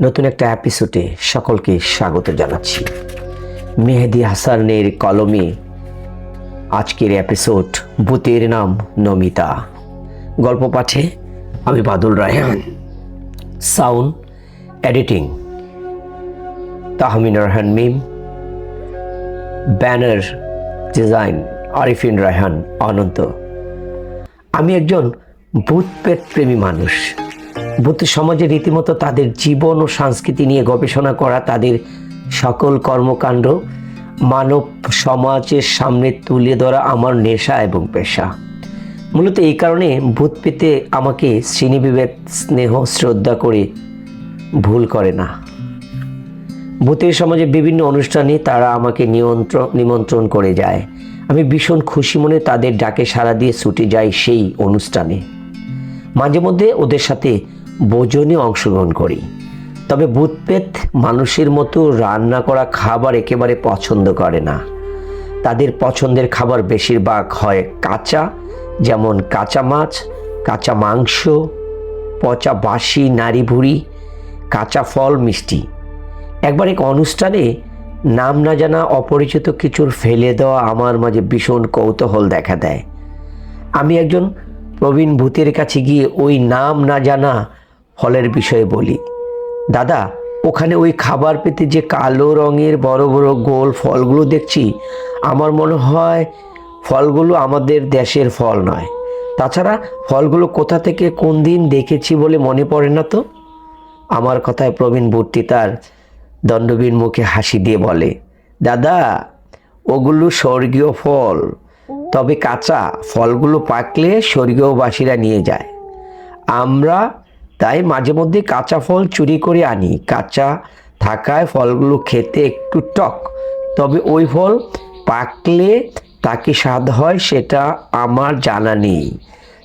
নতুন একটা এপিসোডে সকলকে স্বাগত জানাচ্ছি। মেহেদি হাসানের কলমে আজকের এপিসোড ভূতের নাম নমিতা। গল্প পাঠে আমি Badul Raihan. Sound editing Tahmin Raihan Mim. Banner design Arifin Raihan Ananta. আমি একজন ভূত প্রেমী মানুষ। ভূত সমাজে রীতিমতো তাদের জীবন ও সংস্কৃতি নিয়ে গবেষণা করা তাদের সকল কর্মকাণ্ড মানব সমাজের সামনে তুলে ধরা আমার নেশা এবং পেশা। মূলত এই কারণে ভূত পেতে আমাকে শ্রেণীবিভেদ স্নেহ, শ্রদ্ধা করে ভুল করে না। ভূতের সমাজে বিভিন্ন অনুষ্ঠানে তারা আমাকে নিয়ন্ত্রণ নিমন্ত্রণ করে যায়। আমি ভীষণ খুশি মনে তাদের ডাকে সাড়া দিয়ে ছুটে যাই সেই অনুষ্ঠানে। মাঝে মধ্যে ওদের সাথে ভোজনে অংশগ্রহণ করি। তবে ভূতপেত মানুষের মতো রান্না করা খাবার একেবারে পছন্দ করে না। তাদের পছন্দের খাবার বেশিরভাগ হয় কাঁচা, যেমন কাঁচা মাছ, কাঁচা মাংস, পচা বাসি নাড়ি ভুড়ি কাঁচা ফল, মিষ্টি। একবার এক অনুষ্ঠানে নাম না জানা অপরিচিত কিছুর ফেলে দেওয়া আমার মাঝে ভীষণ কৌতূহল দেখা দেয়। আমি একজন প্রবীণ ভূতের কাছে গিয়ে ওই নাম না জানা ফলের বিষয়ে বলি। দাদা, ওখানে ওই খাবার পেতে যে কালো রঙের বড় বড় গোল ফলগুলো দেখছি, আমার মনে হয় ফলগুলো আমাদের দেশের ফল নয়। তাছাড়া ফলগুলো কোথা থেকে কোন দিন দেখেছি বলে মনে পড়ে না তো? আমার কথায় প্রবীণ ভূতটি তার দণ্ডবীর মুখে হাসি দিয়ে বলে, দাদা, ওগুলো স্বর্গীয় ফল। তবে কাঁচা ফলগুলো পাকলে স্বর্গীয়বাসীরা নিয়ে যায়। আমরা তাই মাঝে মধ্যে কাঁচা ফল চুরি করে আনি। কাঁচা থাকায় ফলগুলো খেতে একটু টক। তবে ওই ফল পাকলে তাকে স্বাদ হয় সেটা আমার জানা নেই।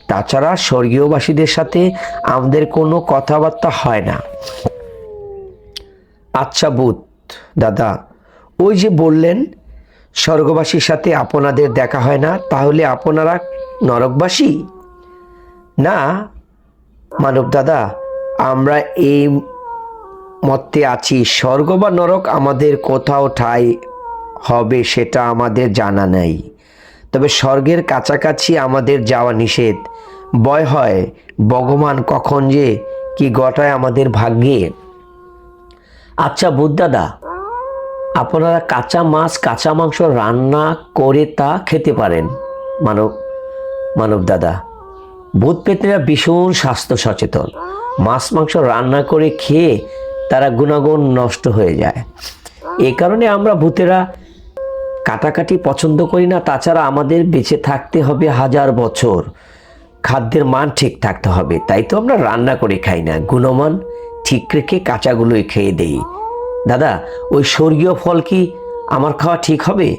তাছাড়া স্বর্গীয়বাসীদের সাথে আমাদের কোনো কথাবার্তা হয় না। আচ্ছা বুধ দাদা, ওই যে বললেন, স্বর্গবাসীর সাথে আপনাদের দেখা হয় না, তাহলে আপনারা নরকবাসী? না মানব দাদা, আমরা এই মতে আছি। স্বর্গ বা নরক আমাদের কোথাও ঠাই হবে সেটা আমাদের জানা নেই। তবে স্বর্গের কাছাকাছি আমাদের যাওয়া নিষেধ। ভয় হয় ভগবান কখন যে কি গটায় আমাদের ভাগ্যে। আচ্ছা বুদ্দাদা আপনারা কাঁচা মাছ, কাঁচা মাংস রান্না করে তা খেতে পারেন, মানব মানব দাদা। ভূত পেতনিরা ভীষণ স্বাস্থ্য সচেতন। মাছ মাংস রান্না করে খেয়ে তারা গুণাগুণ নষ্ট হয়ে যায়। এ কারণে আমরা ভূতেরা কাটাকাটি পছন্দ করি না, তাছাড়া আমাদের বেঁচে থাকতে হবে হাজার বছর। খাদ্যের মান ঠিক থাকতে হবে, তাই তো আমরা রান্না করে খাই না। গুণমান ঠিক রেখে কাঁচাগুলোই খেয়ে দেই। দাদা, ওই স্বর্গীয় ফল কি আমার খাওয়া ঠিক হবে?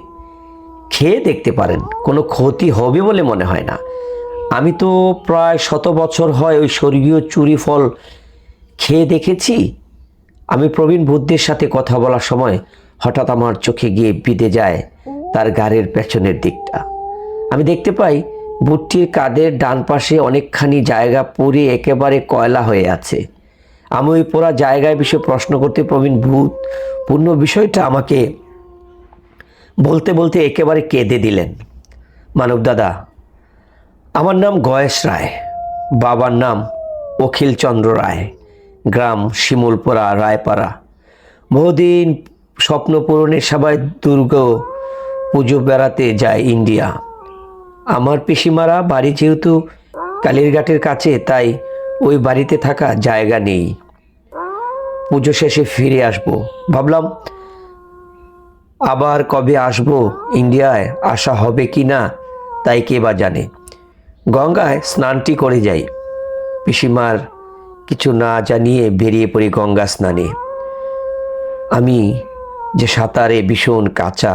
খেয়ে দেখতে পারেন, কোনো ক্ষতি হবে বলে মনে হয় না। আমি তো প্রায় শত বছর হয় ওই স্বর্গীয় চুরি ফল খেয়ে দেখেছি। আমি প্রবীণ বুদ্ধের সাথে কথা বলার সময় হঠাৎ আমার চোখে গিয়ে বিঁধে যায় তার গাড়ির পেছনের দিকটা। আমি দেখতে পাই বুটটির কাদের ডান পাশে অনেকখানি জায়গা পুড়ে একেবারে কয়লা হয়ে আছে। আমি ওই পোড়া জায়গায় বিষয়ে প্রশ্ন করতে প্রবীণ ভূত, পূর্ণ বিষয়টা আমাকে বলতে বলতে একেবারে কেঁদে দিলেন। মানব দাদা আমার নাম গয়েশ রায়, বাবার নাম অখিলচন্দ্র রায়, গ্রাম শিমুলপাড়া, রায়পাড়া। বহুদিন স্বপ্ন পূরণের সবাই দুর্গ পুজো বেড়াতে যায় ইন্ডিয়া। আমার পিসিমারা বাড়ি যেহেতু কালীরঘাটের কাছে, তাই ওই বাড়িতে থাকা জায়গা নেই। পুজো শেষে ফিরে আসব। ভাবলাম, আবার কবে আসব? ইন্ডিয়ায় আসা হবে কি না? তাই কে বা জানে। গঙ্গায় স্নানটি করে যাই। পিসিমার কিছু না জানিয়ে বেরিয়ে পড়ি গঙ্গা স্নানে। আমি যে সাঁতারে ভীষণ কাঁচা,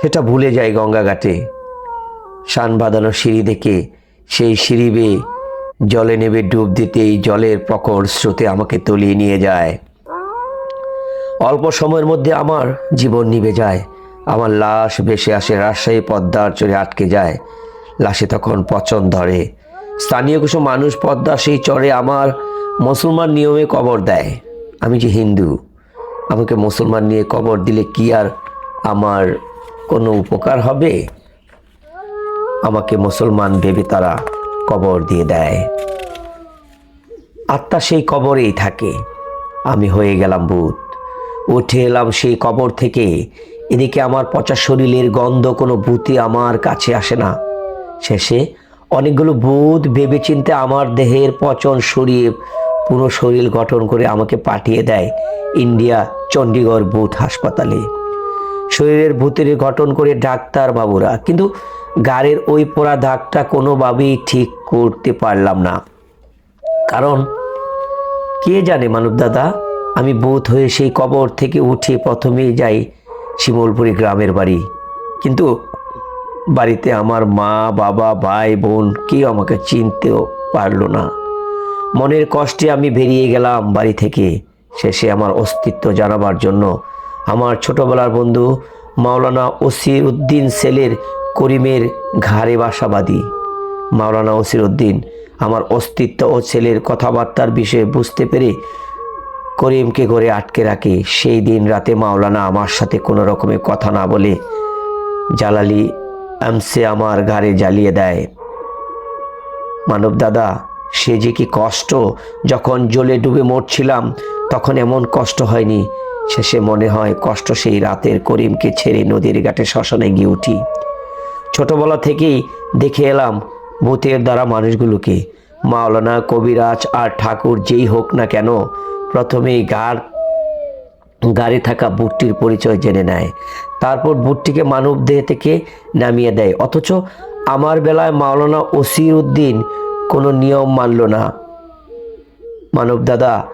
সেটা ভুলে যাই গঙ্গা ঘাটে। শান বাঁধানো সিঁড়ি দেখে সেই সিঁড়ি বেয়ে জলে নেবে ডুব দিতেই জলের প্রখর স্রোতে আমাকে তলিয়ে নিয়ে যায়। অল্প সময়ের মধ্যে আমার জীবন নিভে যায়, আমার লাশ ভেসে আসে রাজশাহী পদ্মার চড়ে আটকে যায়। লাশে তখন পচন ধরে। স্থানীয় কিছু মানুষ পদ্মা সেই চরে আমার মুসলমান নিয়মে কবর দেয়। আমি যে হিন্দু, আমাকে মুসলমান নিয়ে কবর দিলে কি আর আমার কোনো উপকার হবে? আমাকে মুসলমান ভেবে তারা কবর দিয়ে দেয়। আত্মা সেই কবরেই থাকে। আমি হয়ে গেলাম ভূত। উঠে এলাম সেই কবর থেকে। এদিকে আমার পচা শরীরের গন্ধ কোনো ভূতে আমার কাছে আসে না। শেষে অনেকগুলো ভূত ভেবেচিন্তে আমার দেহের পচন সরিয়ে পুরো শরীর গঠন করে আমাকে পাঠিয়ে দেয় ইন্ডিয়া চণ্ডীগড় বুথ হাসপাতালে। শরীরের ভূতের গঠন করে ডাক্তার বাবুরা, কিন্তু গাড়ির ওই পোড়া দাগটা কোনোভাবেই ঠিক করতে পারলাম না। কারণ কে জানে মানব দাদা, আমি বোধ হয়ে সেই কবর থেকে উঠে প্রথমেই যাই শিমলপুরি গ্রামের বাড়ি। কিন্তু বাড়িতে আমার মা, বাবা, ভাই, বোন কেউ আমাকে চিনতেও পারল না। মনের কষ্টে আমি বেরিয়ে গেলাম বাড়ি থেকে। শেষে আমার অস্তিত্ব জানাবার জন্য আমার ছোটবেলার বন্ধু মাওলানা ওসির উদ্দিন সেলের করিমের ঘাড়ে বাসাবাদী মাওলানা ওসির উদ্দিন আমার অস্তিত্ব ও ছেলের কথাবার্তার বিষয়ে বুঝতে পেরে করিমকে ঘরে আটকে রাখে। সেই দিন রাতে মাওলানা আমার সাথে কোনো রকমের কথা না বলে জালালি আমসে আমার ঘাড়ে জ্বালিয়ে দেয়। মানব দাদা, সে যে কি কষ্ট, যখন জলে ডুবে মরছিলাম, তখন এমন কষ্ট হয়নি। শেষে মনে হয় কষ্ট সেই রাতের করিমকে ছেড়ে নদীর ঘাটে শ্মশানে গিয়ে উঠি। ছোটবেলা থেকেই দেখে এলাম ভূতের দ্বারা মানুষগুলোকে। মাওলানা কবিরাজ আর ঠাকুর যেই হোক না কেন, প্রথমেই গার গাড়ি থাকা বুটটির পরিচয় জেনে নেয়। তারপর বুটটিকে মানব দেহ থেকে নামিয়ে দেয়। অথচ আমার বেলায় মাওলানা ওসির উদ্দিন কোনো নিয়ম মানল না। মানব দাদা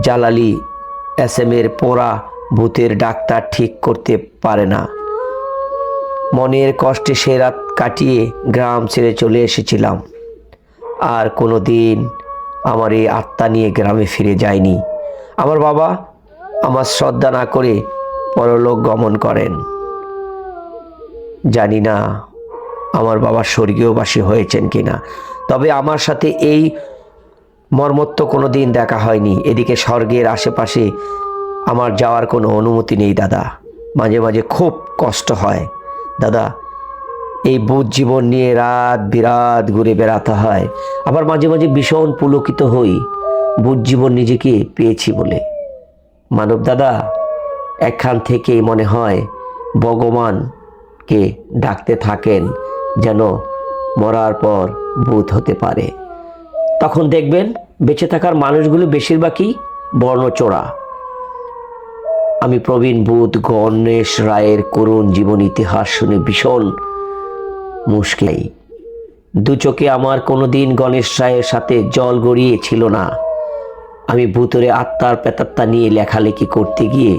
জালালি এস এম এর পোড়া ভূতের ডাক্তার ঠিক করতে পারে না। মনের কষ্টে সে রাত কাটিয়ে গ্রাম ছেড়ে চলে এসেছিলাম। আর কোনো দিন আমার এই আত্মা নিয়ে গ্রামে ফিরে যায়নি। আমার বাবা আমার শ্রদ্ধা না করে পরলোক গমন করেন। জানি না আমার বাবা স্বর্গীয়বাসী হয়েছেন কিনা, তবে আমার সাথে এই মর্মত্ব কোনো দিন দেখা হয়নি। এদিকে স্বর্গের আশেপাশে আমার যাওয়ার কোনো অনুমতি নেই, দাদা। মাঝে মাঝে খুব কষ্ট হয়, দাদা। এই বোধ জীবন নিয়ে রাত বিরাত ঘুরে বেড়াতে হয়। আবার মাঝে মাঝে ভীষণ পুলকিত হই। বোধ জীবন নিজেকে পেয়েছি বলে। মানব দাদা, এখান থেকেই মনে হয় ভগবানকে ডাকতে থাকেন যেন মরার পর ভূত হতে পারে। তখন দেখবেন বেঁচে থাকার মানুষগুলো বেশিরভাগই বর্ণচোড়া আমি প্রবীণ বুধ গণেশ রায়ের করুণ জীবন ইতিহাস শুনে ভীষণ মুশকিল। দু চোখে আমার কোনোদিন গণেশ রায়ের সাথে জল গড়িয়েছিল না। আমি ভূতরে আত্মার পেতাত্তা নিয়ে লেখালেখি করতে গিয়ে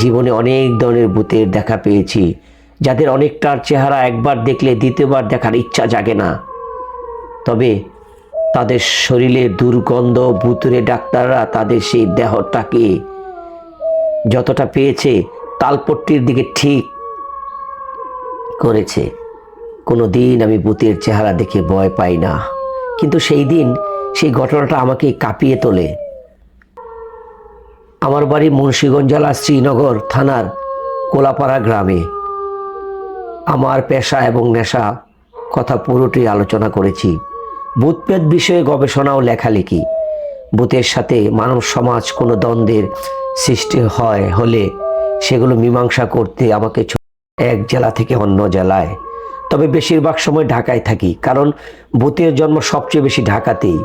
জীবনে অনেক ধরনের ভূতের দেখা পেয়েছি, যাদের অনেকটার চেহারা একবার দেখলে দ্বিতীয়বার দেখার ইচ্ছা জাগে না। তবে তাদের শরীরে দুর্গন্ধ, ভূতুরে ডাক্তাররা তাদের সেই দেহটাকে যতটা পেয়েছে তালপট্টির দিকে ঠিক করেছে। কোনো দিন আমি ভূতের চেহারা দেখে ভয় পাই না, কিন্তু সেই দিন সেই ঘটনাটা আমাকে কাঁপিয়ে তোলে। আমার বাড়ি মুন্সীগঞ্জ জেলার শ্রীনগর থানার কোলাপাড়া গ্রামে। আমার পেশা এবং নেশা কথা পুরোটি আলোচনা করেছি। ভূতপেত বিষয়ে গবেষণা ও লেখালেখি। ভূতের সাথে মানব সমাজ কোনো দ্বন্দ্বের সৃষ্টি হয় হলে সেগুলো মীমাংসা করতে আমাকে এক জেলা থেকে অন্য জেলায়। তবে বেশিরভাগ সময় ঢাকায় থাকি, কারণ ভূতের জন্ম সবচেয়ে বেশি ঢাকাতেই।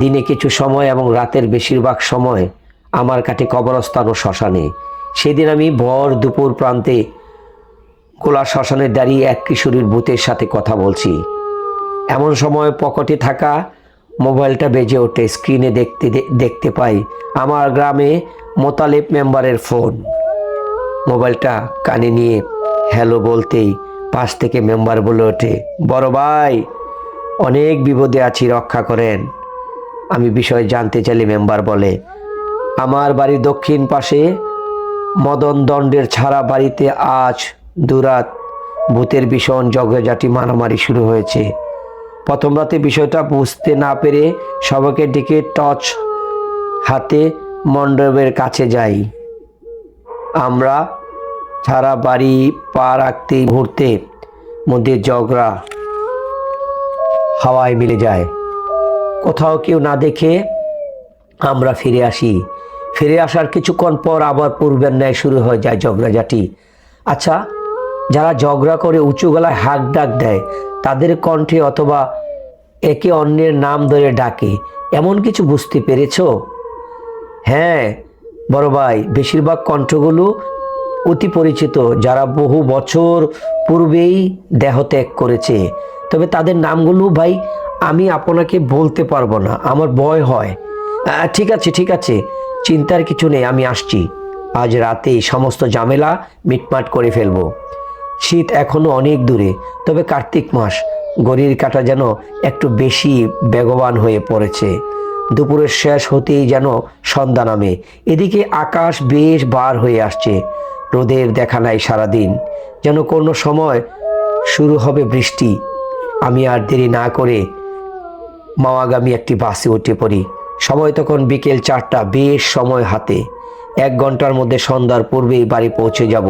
দিনে কিছু সময় এবং রাতের বেশিরভাগ সময় আমার কাটে কবরস্থান ও শ্মশানে। সেদিন আমি ভর দুপুর প্রান্তে কোলা শ্মশানে দাঁড়িয়ে এক কিশোরীর ভূতের সাথে কথা বলছি। এমন সময় পকেটে থাকা মোবাইলটা বেজে ওঠে, স্ক্রিনে দেখতে দেখতে পাই আমার গ্রামে মোতালেব মেম্বারের ফোন। মোবাইলটা কানে নিয়ে হ্যালো বলতেই পাশ থেকে মেম্বার বলে ওঠে, বড় ভাই, অনেক বিপদে আছি, রক্ষা করেন। আমি বিষয় জানতে চাইলে মেম্বার বলে আমার বাড়ির দক্ষিণ পাশে মদন দণ্ডের ছাড়া বাড়িতে আজ দুরাত ভূতের ভীষণ জগজাটি মারামারি শুরু হয়েছে। প্রথম রাতে বিষয়টা বুঝতে না পেরে সবাইকে ডেকে টর্চ হাতে মণ্ডপের কাছে যাই। আমরা সারা বাড়ি পা রাখতে মুহূর্তে মধ্যে ঝগড়া হাওয়ায় মিলে যায়। কোথাও কেউ না দেখে আমরা ফিরে আসি। ফিরে আসার কিছুক্ষণ পর আবার পূর্বের ন্যায় শুরু হয়ে যায় ঝগড়াঝাটি। আচ্ছা যারা ঝগড়া করে উঁচু গলায় হাক ডাক দেয়, তাদের কণ্ঠে অথবা একে অন্যের নাম ধরে ডাকে। এমন কিছু বুঝতে পেরেছ? হ্যাঁ বড় ভাই, বেশিরভাগ কণ্ঠগুলো অতি পরিচিত, যারা বহু বছর পূর্বেই দেহত্যাগ করেছে। তবে তাদের নামগুলো ভাই, আমি আপনাকে বলতে পারব না, আমার ভয় হয়। ঠিক আছে ঠিক আছে। চিন্তার কিছু নেই, আমি আসছি। আজ রাতেই সমস্ত ঝামেলা মিটমাট করে ফেলব। শীত এখনও অনেক দূরে, তবে কার্তিক মাস, গড়ির কাটা যেন একটু বেশি বেগবান হয়ে পড়েছে। দুপুরের শেষ হতেই যেন সন্ধ্যা নামে, এদিকে আকাশ বেশ বার হয়ে আসছে। রোদের দেখা নাই সারাদিন, যেন কোনো সময় শুরু হবে বৃষ্টি। আমি আর দেরি না করে মাওয়াগামী একটি বাসে উঠে পড়ি। সময় তখন বিকেল চারটা, বেশ সময় হাতে। এক ঘণ্টার মধ্যে সন্ধ্যার পূর্বেই বাড়ি পৌঁছে যাব।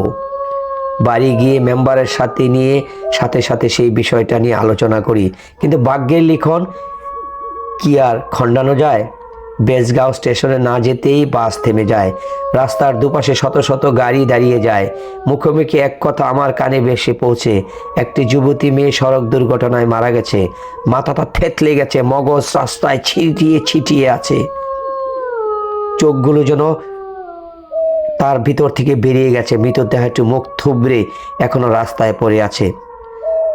বাড়ি গিয়ে মেম্বারের সাথে নিয়ে, সাথে সাথে সেই বিষয়টা নিয়ে আলোচনা করি। কিন্তু ভাগ্যের লিখন কি আর খণ্ডানো যায়? বেজগাঁও স্টেশনে না যেতেই বাস থেমে যায়। রাস্তার দুপাশে শত শত গাড়ি দাঁড়িয়ে যায়। মুখোমুখি এক কথা আমার কানে বেশি পৌঁছে, একটি যুবতী মেয়ে সড়ক দুর্ঘটনায় মারা গেছে। মাথাটা থেতলে গেছে, মগজ রাস্তায় ছিটিয়ে ছিটিয়ে আছে। চোখগুলো যেন তার ভিতর থেকে বেরিয়ে গেছে, মৃতদেহটি মুখ থুবড়ে এখনও রাস্তায় পড়ে আছে।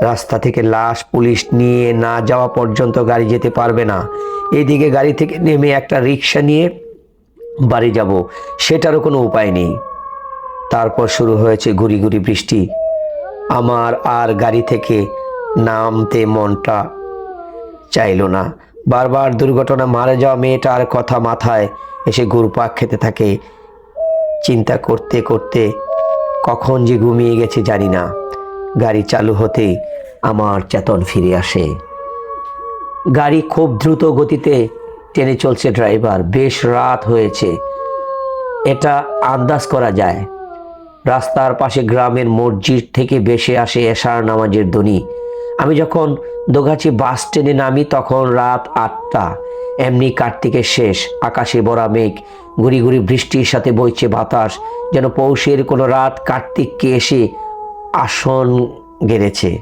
রাস্তা থেকে লাশ পুলিশ নিয়ে না যাওয়া পর্যন্ত গাড়ি যেতে পারবে না। এদিকে গাড়ি থেকে নেমে একটা রিক্সা নিয়ে বাড়ি যাব, সেটারও কোনো উপায় নেই। তারপর শুরু হয়েছে গুড়ি গুড়ি বৃষ্টি। আমার আর গাড়ি থেকে নামতে মনটা চাইলো না। বারবার দুর্ঘটনা মারা যাওয়া মেয়েটার কথা মাথায় এসে ঘুরপাক খেতে থাকে। চিন্তা করতে করতে কখন যে ঘুমিয়ে গেছে জানি না। গাড়ি চালু হতেই আমার চেতন ফিরে আসে। গাড়ি খুব দ্রুত গতিতে টেনে চলছে ড্রাইভার, বেশ রাত হয়েছে। এটা আন্দাজ করা যায়। রাস্তার পাশে গ্রামের মসজিদ থেকে বেশে আসে এশার নামাজের ধ্বনি। আমি যখন দোগাছি বাস স্ট্যান্ডে নামি তখন রাত আটটা। এমনি কার্তিকের শেষ, আকাশে বড়া মেঘ, গুড়ি গুড়ি বৃষ্টির সাথে বইছে বাতাস, যেন পৌষের কোনো রাত কার্তিককে এসে আসন গেড়েছে।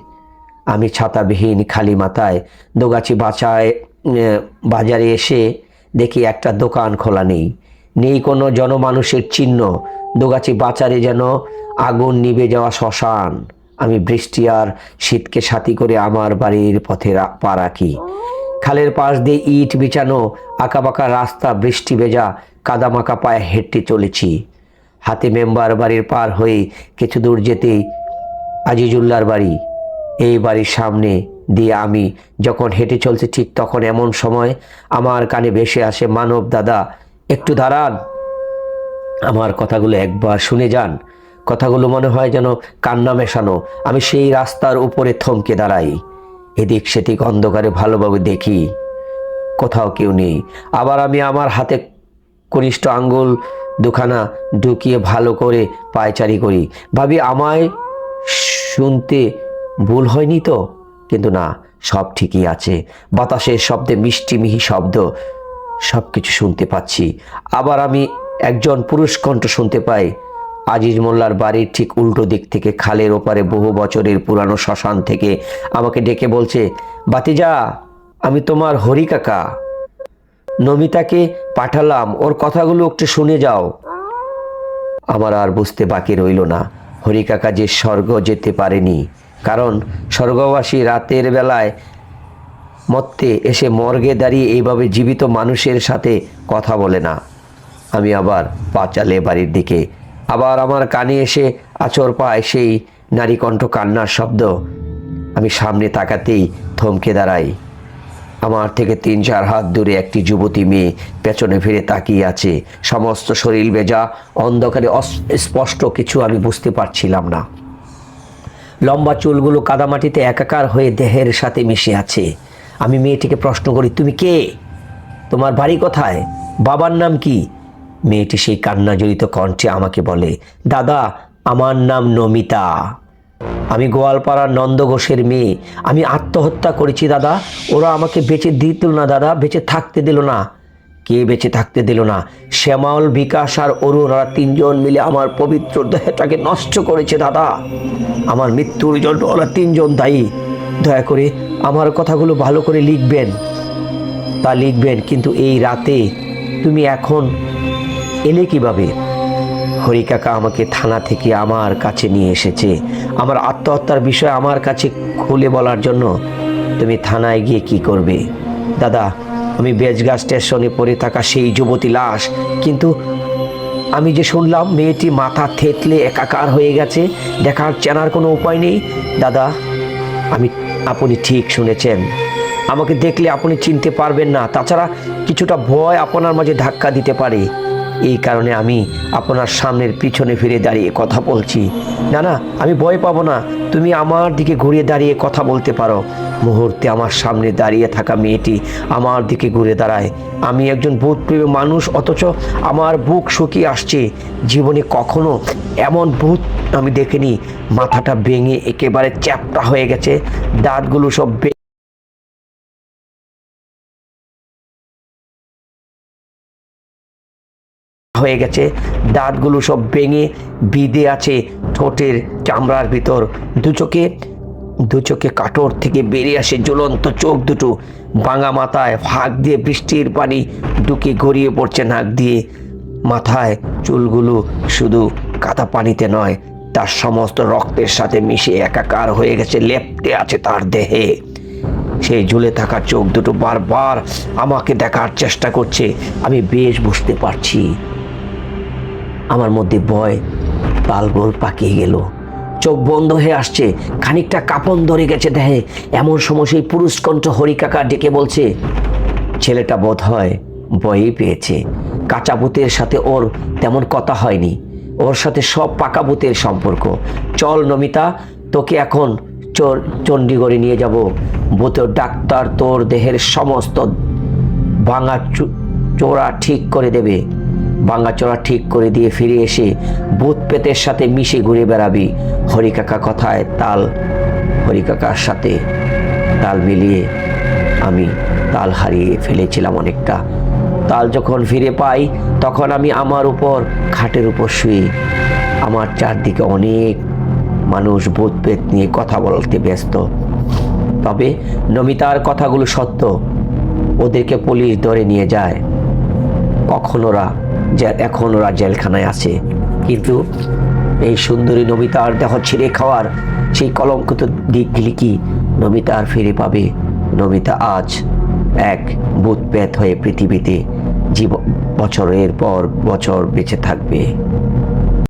আমি ছাতাবিহীন খালি মাথায় দোগাছি বাচায় বাজারে এসে দেখি একটা দোকান খোলা নেই। নেই কোনো জনমানুষের চিহ্ন। দোগাছি বাজারে যেন আগুন নিভে যাওয়া শ্মশান। আমি বৃষ্টি আর শীতকে সাথী করে আমার বাড়ির পথে পা রাখি। খালের পাশ দিয়ে ইট বিছানো, আঁকাবাঁকা রাস্তা, বৃষ্টি ভেজা, কাদামাকা পায়ে হেঁটে চলেছি। হাতে মেম্বার বাড়ির পার হয়ে কিছু দূর যেতেই আজিজুল্লার বাড়ি। এই বাড়ির সামনে দিয়ে আমি যখন হেঁটে চলছি ঠিক তখন এমন সময় আমার কানে ভেসে আসে, মানব দাদা, একটু দাঁড়ান। আমার কথাগুলো একবার শুনে যান। কথাগুলো মনে হয় যেন কান্না মেশানো। আমি সেই রাস্তার উপরে থমকে দাঁড়াই। এদিক সেদিক অন্ধকারে ভালোভাবে দেখি কোথাও কেউ নেই। আবার আমি আমার হাতে কনিষ্ঠ আঙ্গুল দুখানা ঢুকিয়ে ভালো করে পায়চারি করি। ভাবি, আমায় শুনতে ভুল হয়নি তো? কিন্তু না, সব ঠিকই আছে। বাতাসের শব্দে মিষ্টি মিহি শব্দ সব কিছু শুনতে পাচ্ছি। আবার আমি একজন পুরুষ কণ্ঠ শুনতে পাই। আজিজ মোল্লার বাড়ির ঠিক উল্টো দিক থেকে খালের ওপারে বহু বছরের পুরানো শ্মশান থেকে আমাকে ডেকে বলছে, বাতিজা, আমি তোমার হরি কাকা। নমিতাকে পাঠালাম, ওর কথাগুলো একটু শুনে যাও। আমার আর বুঝতে বাকি রইল না। হরিকাকা যে স্বর্গ যেতে পারেনি, কারণ স্বর্গবাসী রাতের বেলায় মত্তে এসে মর্গে দাঁড়িয়ে এইভাবে জীবিত মানুষের সাথে কথা বলে না। আমি আবার পা চালে বাড়ির দিকে, আবার আমার কানে এসে আচর পায় সেই নারী কণ্ঠ কান্নার শব্দ। আমি সামনে তাকাতেই থমকে দাঁড়াই। আমার থেকে তিন চার হাত দূরে একটি যুবতী মেয়ে পেছনে ফিরে তাকিয়ে আছে। সমস্ত শরীর ভেজা, অন্ধকারে স্পষ্ট কিছু আমি বুঝতে পারছিলাম না। লম্বা চুলগুলো কাদামাটিতে একাকার হয়ে দেহের সাথে মিশে আছে। আমি মেয়েটিকে প্রশ্ন করি, তুমি কে? তোমার বাড়ি কোথায়? বাবার নাম কি? মেয়েটি সেই কান্নাজড়িত কণ্ঠে আমাকে বলে, দাদা, আমার নাম নমিতা। আমি গোয়ালপাড়ার নন্দ ঘোষের মেয়ে। আমি আত্মহত্যা করেছি, দাদা। ওরা আমাকে বেঁচে দিল না, দাদা। বেঁচে থাকতে দিল না। কে বেঁচে থাকতে দিল না? শ্যামল, বিকাশ আর অরুণ ওরা তিনজন মিলে আমার পবিত্র দেহটাকে নষ্ট করেছে, দাদা। আমার মৃত্যুর জন্য ওরা তিনজন দায়ী। দয়া করে আমার কথাগুলো ভালো করে লিখবেন। তা লিখবেন, কিন্তু এই রাতে তুমি এখন এলে কীভাবে? হরি কাকা আমাকে থানা থেকে আমার কাছে নিয়ে এসেছে। আমার আত্মহত্যার বিষয় আমার কাছে খুলে বলার জন্য তুমি থানায় গিয়ে কি করবে? দাদা, আমি বেজগা স্টেশনে পড়ে থাকা সেই যুবতী লাশ, কিন্তু আমি যে শুনলাম মেয়েটি মাথা থেতলে একাকার হয়ে গেছে, দেখার চেনার কোনো উপায় নেই। দাদা, আমি, আপনি ঠিক শুনেছেন। আমাকে দেখলে আপনি চিনতে পারবেন না। তাছাড়া কিছুটা ভয় আপনার মাঝে ধাক্কা দিতে পারে। এই কারণে আমি আপনার সামনের পিছনে ফিরে দাঁড়িয়ে কথা বলছি। না না, আমি ভয় পাবো না। তুমি আমার দিকে ঘুরিয়ে দাঁড়িয়ে কথা বলতে পারো। মুহূর্তে আমার সামনে দাঁড়িয়ে থাকা মেয়েটি আমার দিকে ঘুরে দাঁড়ায়। আমি একজন ভূতপ্রেমী মানুষ, অথচ আমার বুক শুকিয়ে আসছে। জীবনে কখনো এমন ভূত আমি দেখিনি। মাথাটা ভেঙে একেবারে চ্যাপটা হয়ে গেছে। দাঁতগুলো সব হয়ে গেছে। দাঁতগুলো সব ভেঙে বিঁধে আছে ঠোঁটের চামড়ার ভিতর। দু চোখে দু চোখে কাটর থেকে বেরিয়ে আসে জ্বলন্ত চোখ দুটো। ভাঙা মাথায় ফাঁক দিয়ে বৃষ্টির পানি ঢুকে গড়িয়ে পড়ছে নাক দিয়ে। মাথায় চুলগুলো শুধু কাদা পানিতে নয়, তার সমস্ত রক্তের সাথে মিশে একাকার হয়ে গেছে, লেপ্টে আছে তার দেহে। সেই ঝুলে থাকা চোখ দুটো বারবার আমাকে দেখার চেষ্টা করছে, আমি বেশ বুঝতে পারছি। আমার মধ্যে ভয় তালগোল পাকিয়ে গেল। চোখ বন্ধ হয়ে আসছে, খানিকটা কাপন ধরে গেছে দেহে। এমন সময় সেই পুরুষকণ্ঠ হরিকাকা ডেকে বলছে, ছেলেটা বোধ হয় ভয়ই পেয়েছে। কাঁচা ভূতের সাথে ওর তেমন কথা হয়নি। ওর সাথে সব পাকা ভূতের সম্পর্ক। চল নমিতা, তোকে এখন চোর চণ্ডীগড়ে নিয়ে যাব। ভূতের ডাক্তার তোর দেহের সমস্ত ভাঙা চোরা ঠিক করে দেবে। ভাঙা চোরা ঠিক করে দিয়ে ফিরে এসে ভূত পেতের সাথে মিশে ঘুরে বেড়াবি। হরিকাকা কথায় তাল, হরিকাকার সাথে তাল মিলিয়ে আমি তাল হারিয়ে ফেলেছিলাম অনেকটা। তাল যখন ফিরে পাই, তখন আমি আমার উপর, খাটের উপর শুয়ে আমার চারদিকে অনেক মানুষ ভূত পেত নিয়ে কথা বলতে ব্যস্ত। তবে নমিতার কথাগুলো সত্য। ওদেরকে পুলিশ ধরে নিয়ে যায়। কখন ওরা এখন ওরা জেলখানায় আছে। কিন্তু এই সুন্দরী নমিতার দেহ ছিঁড়ে খাওয়ার সেই কলঙ্কিত দিকগুলি কি নমিতা আর ফিরে পাবে? নমিতা আজ এক বুধপ্যাত হয়ে পৃথিবীতে জীব বছরের পর বছর বেঁচে থাকবে।